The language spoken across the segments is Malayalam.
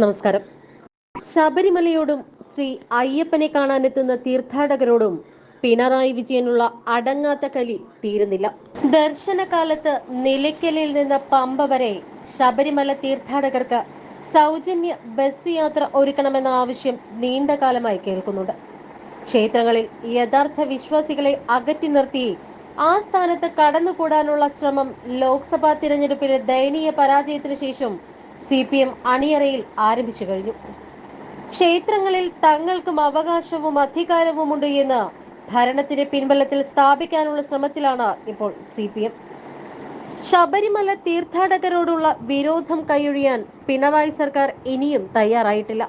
നമസ്കാരം. ശബരിമലയോടും ശ്രീ അയ്യപ്പനെ കാണാനെത്തുന്ന തീർത്ഥാടകരോടും പിണറായി വിജയനുള്ള അടങ്ങാത്ത കലി തീരുന്നില്ല. ദർശനകാലത്ത് നിലയ്ക്കലിൽ നിന്ന് പമ്പ വരെ ശബരിമല തീർത്ഥാടകർക്ക് സൗജന്യ ബസ് യാത്ര ഒരുക്കണമെന്ന ആവശ്യം നീണ്ടകാലമായി കേൾക്കുന്നുണ്ട്. ക്ഷേത്രങ്ങളിൽ യഥാർത്ഥ വിശ്വാസികളെ അകറ്റി നിർത്തി ആ സ്ഥാനത്ത് കടന്നുകൂടാനുള്ള ശ്രമം ലോക്സഭാ തിരഞ്ഞെടുപ്പിലെ ദയനീയ പരാജയത്തിനു ശേഷം സി പി എം അണിയറയിൽ ആരംഭിച്ചു കഴിഞ്ഞു. ക്ഷേത്രങ്ങളിൽ തങ്ങൾക്കും അവകാശവും അധികാരവുമുണ്ട് എന്ന് ഭരണത്തിന്റെ പിൻബലത്തിൽ സ്ഥാപിക്കാനുള്ള ശ്രമത്തിലാണ് ഇപ്പോൾ സി പി എം ശബരിമല തീർത്ഥാടകരോടുള്ള വിരോധം കൈയൊഴിയാൻ പിണറായി സർക്കാർ ഇനിയും തയ്യാറായിട്ടില്ല.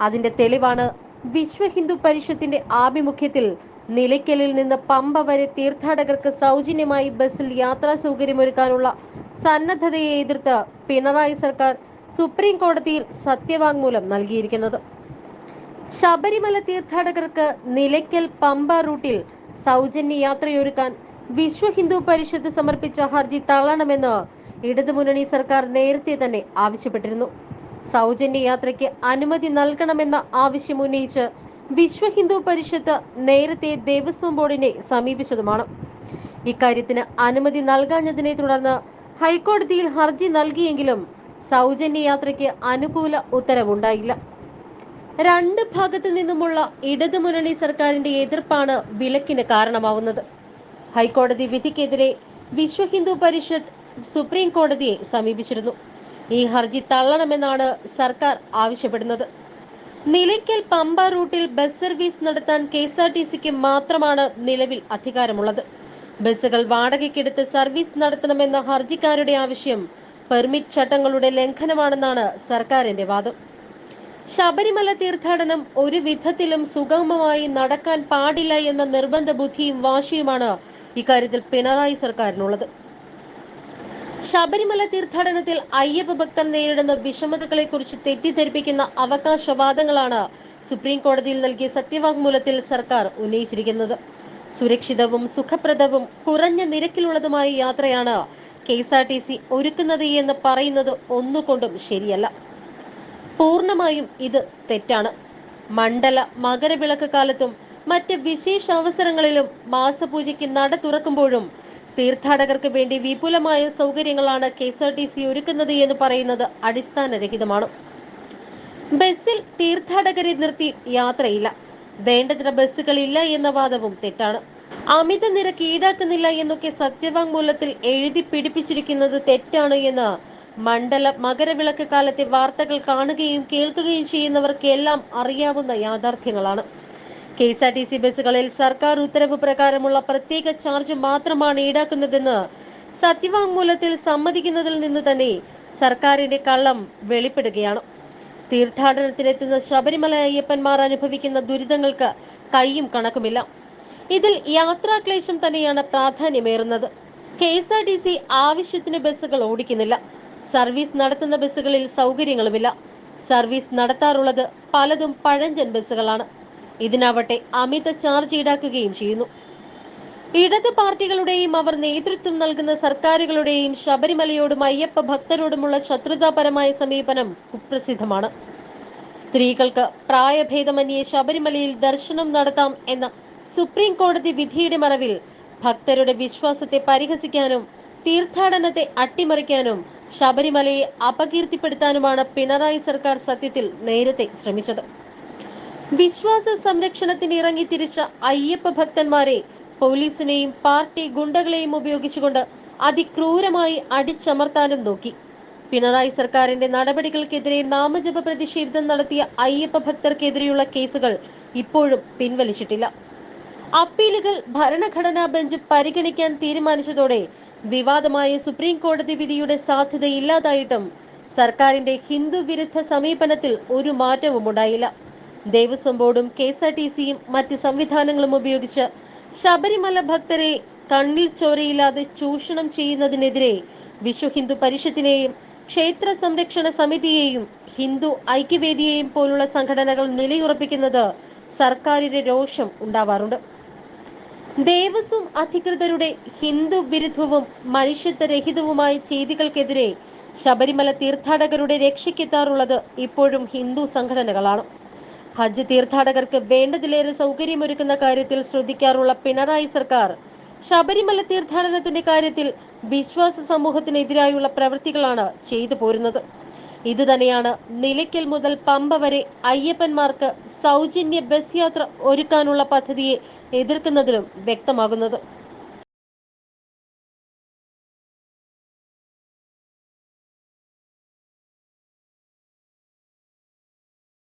അതിന്റെ തെളിവാണ് വിശ്വ ഹിന്ദു പരിഷത്തിന്റെ ആഭിമുഖ്യത്തിൽ നിലയ്ക്കലിൽ നിന്ന് പമ്പ വരെ തീർത്ഥാടകർക്ക് സൗജന്യമായി ബസ്സിൽ യാത്രാ സൗകര്യമൊരുക്കാനുള്ള സന്നദ്ധതയെ എതിർത്ത് പിണറായി സർക്കാർ സുപ്രീം കോടതിയിൽ സത്യവാങ്മൂലം നൽകിയിരിക്കുന്നത്. ശബരിമല തീർത്ഥാടകർക്ക് നിലയ്ക്കൽ പമ്പ റൂട്ടിൽ സൗജന്യ യാത്രയൊരുക്കാൻ വിശ്വ ഹിന്ദു പരിഷത്ത് സമർപ്പിച്ച ഹർജി തള്ളണമെന്ന് ഇടതുമുന്നണി സർക്കാർ നേരത്തെ തന്നെ ആവശ്യപ്പെട്ടിരുന്നു. സൗജന്യ യാത്രയ്ക്ക് അനുമതി നൽകണമെന്ന ആവശ്യം ഉന്നയിച്ച് വിശ്വ ഹിന്ദു പരിഷത്ത് നേരത്തെ ദേവസ്വം ബോർഡിനെ സമീപിച്ചതുമാണ്. ഇക്കാര്യത്തിന് അനുമതി നൽകാഞ്ഞതിനെ തുടർന്ന് ഹൈക്കോടതിയിൽ ഹർജി നൽകിയെങ്കിലും സൗജന്യ യാത്രയ്ക്ക് അനുകൂല ഉത്തരവുണ്ടായില്ല. രണ്ട് ഭാഗത്തു നിന്നുമുള്ള ഇടതുമുന്നണി സർക്കാരിന്റെ എതിർപ്പാണ് വിലക്കിന് കാരണമാവുന്നത്. ഹൈക്കോടതി വിധിക്കെതിരെ വിശ്വ ഹിന്ദു പരിഷത്ത് സുപ്രീം കോടതിയെ സമീപിച്ചിരുന്നു. ഈ ഹർജി തള്ളണമെന്നാണ് സർക്കാർ ആവശ്യപ്പെടുന്നത്. നിലയ്ക്കൽ പമ്പ റൂട്ടിൽ ബസ് സർവീസ് നടത്താൻ കെ എസ് ആർ ടി സിക്ക് മാത്രമാണ് നിലവിൽ അധികാരമുള്ളത്. ബസ്സുകൾ വാടകയ്ക്കെടുത്ത് സർവീസ് നടത്തണമെന്ന ഹർജിക്കാരുടെ ആവശ്യം പെർമിറ്റ് ചട്ടങ്ങളുടെ ലംഘനമാണെന്നാണ് സർക്കാരിന്റെ വാദം. ശബരിമല തീർത്ഥാടനം ഒരു വിധത്തിലും സുഗമമായി നടക്കാൻ പാടില്ല എന്ന നിർബന്ധ ബുദ്ധിയും വാശിയുമാണ് ഇക്കാര്യത്തിൽ പിണറായി സർക്കാരിനുള്ളത്. ശബരിമല തീർത്ഥാടനത്തിൽ അയ്യപ്പ ഭക്തർ നേരിടുന്ന വിഷമതകളെ കുറിച്ച് തെറ്റിദ്ധരിപ്പിക്കുന്ന അവകാശവാദങ്ങളാണ് സുപ്രീം കോടതിയിൽ നൽകിയ സത്യവാങ്മൂലത്തിൽ സർക്കാർ ഉന്നയിച്ചിരിക്കുന്നത്. സുരക്ഷിതവും സുഖപ്രദവും കുറഞ്ഞ നിരക്കിലുള്ളതുമായ യാത്രയാണ് K S R T C ഒരുക്കുന്നത് എന്ന് പറയുന്നത് ഒന്നുകൊണ്ടും ശരിയല്ല. പൂർണമായും ഇത് തെറ്റാണ്. മണ്ഡല മകരവിളക്ക് കാലത്തും മറ്റ് വിശേഷ അവസരങ്ങളിലും മാസപൂജയ്ക്ക് നട തുറക്കുമ്പോഴും തീർത്ഥാടകർക്ക് വേണ്ടി വിപുലമായ സൗകര്യങ്ങളാണ് K S R T C ഒരുക്കുന്നത് എന്ന് പറയുന്നത് അടിസ്ഥാനരഹിതമാണ്. ബസ്സിൽ തീർത്ഥാടകരെ നിർത്തി യാത്രയില്ല. വേണ്ടത്ര ബസ്സുകളില്ല എന്ന വാദവും തെറ്റാണ്. അമിത നിരക്ക് ഈടാക്കുന്നില്ല എന്നൊക്കെ സത്യവാങ്മൂലത്തിൽ എഴുതി പിടിപ്പിച്ചിരിക്കുന്നത് തെറ്റാണ് എന്ന് മണ്ഡല മകരവിളക്ക് കാലത്തെ വാർത്തകൾ കാണുകയും കേൾക്കുകയും ചെയ്യുന്നവർക്കെല്ലാം അറിയാവുന്ന യാഥാർത്ഥ്യങ്ങളാണ്. K S R T C ബസ്സുകളിൽ സർക്കാർ ഉത്തരവ് പ്രകാരമുള്ള പ്രത്യേക ചാർജ് മാത്രമാണ് ഈടാക്കുന്നതെന്ന് സത്യവാങ്മൂലത്തിൽ സമ്മതിക്കുന്നതിൽ നിന്ന് തന്നെ സർക്കാരിന്റെ കള്ളം വെളിപ്പെടുകയാണ്. തീർത്ഥാടനത്തിനെത്തുന്ന ശബരിമല അയ്യപ്പന്മാർ അനുഭവിക്കുന്ന ദുരിതങ്ങൾക്ക് കൈയും കണക്കുമില്ല. ഇതിൽ യാത്രാക്ലേശം തന്നെയാണ് പ്രാധാന്യമേറുന്നത്. K S R T C ആവശ്യത്തിന് ബസ്സുകൾ ഓടിക്കുന്നില്ല. സർവീസ് നടത്തുന്ന ബസ്സുകളിൽ സൗകര്യങ്ങളുമില്ല. സർവീസ് നടത്താറുള്ളത് പലതും പഴഞ്ചൻ ബസ്സുകളാണ്. ഇതിനാവട്ടെ അമിത ചാർജ് ഈടാക്കുകയും ചെയ്യുന്നു. ഇടത് പാർട്ടികളുടെയും അവർ നേതൃത്വം നൽകുന്ന സർക്കാരുകളുടെയും ശബരിമലയോടും അയ്യപ്പ ഭക്തരോടുമുള്ള ശത്രുതാപരമായ സമീപനം കുപ്രസിദ്ധമാണ്. സ്ത്രീകൾക്ക് പ്രായഭേദമന്യേ ശബരിമലയിൽ ദർശനം നടത്താം എന്ന സുപ്രീം കോടതി വിധിയുടെ മറവിൽ ഭക്തരുടെ വിശ്വാസത്തെ പരിഹസിക്കാനും തീർത്ഥാടനത്തെ അട്ടിമറിക്കാനും ശബരിമലയെ അപകീർത്തിപ്പെടുത്താനുമാണ് പിണറായി സർക്കാർ സത്യത്തിൽ നേരത്തെ ശ്രമിച്ചത്. വിശ്വാസ സംരക്ഷണത്തിന് ഇറങ്ങി തിരിച്ച അയ്യപ്പ ഭക്തന്മാരെ പോലീസിനെയും പാർട്ടി ഗുണ്ടകളെയും ഉപയോഗിച്ചുകൊണ്ട് അതിക്രൂരമായി അടിച്ചമർത്താനും നോക്കി. പിണറായി സർക്കാരിന്റെ നടപടികൾക്കെതിരെ നാമജപ പ്രതിഷേധം നടത്തിയ അയ്യപ്പ ഭക്തർക്കെതിരെയുള്ള കേസുകൾ ഇപ്പോഴും പിൻവലിച്ചിട്ടില്ല. അപ്പീലുകൾ ഭരണഘടനാ ബെഞ്ച് പരിഗണിക്കാൻ തീരുമാനിച്ചതോടെ വിവാദമായ സുപ്രീം കോടതി വിധിയുടെ സാധ്യത ഇല്ലാതായിട്ടും സർക്കാരിന്റെ ഹിന്ദു വിരുദ്ധ സമീപനത്തിൽ ഒരു മാറ്റവും ഉണ്ടായില്ല. ദേവസ്വം ബോർഡും കെ എസ് ആർ ടി സിയും മറ്റ് സംവിധാനങ്ങളും ഉപയോഗിച്ച് ശബരിമല ഭക്തരെ കണ്ണിൽ ചോരയില്ലാതെ ചൂഷണം ചെയ്യുന്നതിനെതിരെ വിശ്വ ഹിന്ദു പരിഷത്തിനെയും ക്ഷേത്ര സംരക്ഷണ സമിതിയെയും ഹിന്ദു ഐക്യവേദിയെയും പോലുള്ള സംഘടനകൾ നിലയുറപ്പിക്കുന്നത് സർക്കാരിന്റെ രോഷം ഉണ്ടാവാറുണ്ട്. ദേവസ്വം അധികൃതരുടെ ഹിന്ദു വിരുദ്ധവും മനുഷ്യത്വരഹിതവുമായ ചെയ്തികൾക്കെതിരെ ശബരിമല തീർത്ഥാടകരുടെ രക്ഷയ്ക്കെത്താറുള്ളത് ഇപ്പോഴും ഹിന്ദു സംഘടനകളാണ്. ഹജ്ജ് തീർത്ഥാടകർക്ക് വേണ്ടതിലേറെ സൗകര്യമൊരുക്കുന്ന കാര്യത്തിൽ ശ്രദ്ധിക്കാറുള്ള പിണറായി സർക്കാർ ശബരിമല തീർത്ഥാടനത്തിന്റെ കാര്യത്തിൽ വിശ്വാസ സമൂഹത്തിനെതിരായുള്ള പ്രവൃത്തികളാണ് ചെയ്തു പോരുന്നത്. ഇത് തന്നെയാണ് നിലയ്ക്കൽ മുതൽ പമ്പ വരെ അയ്യപ്പന്മാർക്ക് സൗജന്യ ബസ് യാത്ര ഒരുക്കാനുള്ള പദ്ധതിയെ എതിർക്കുന്നതിലും വ്യക്തമാകുന്നത്.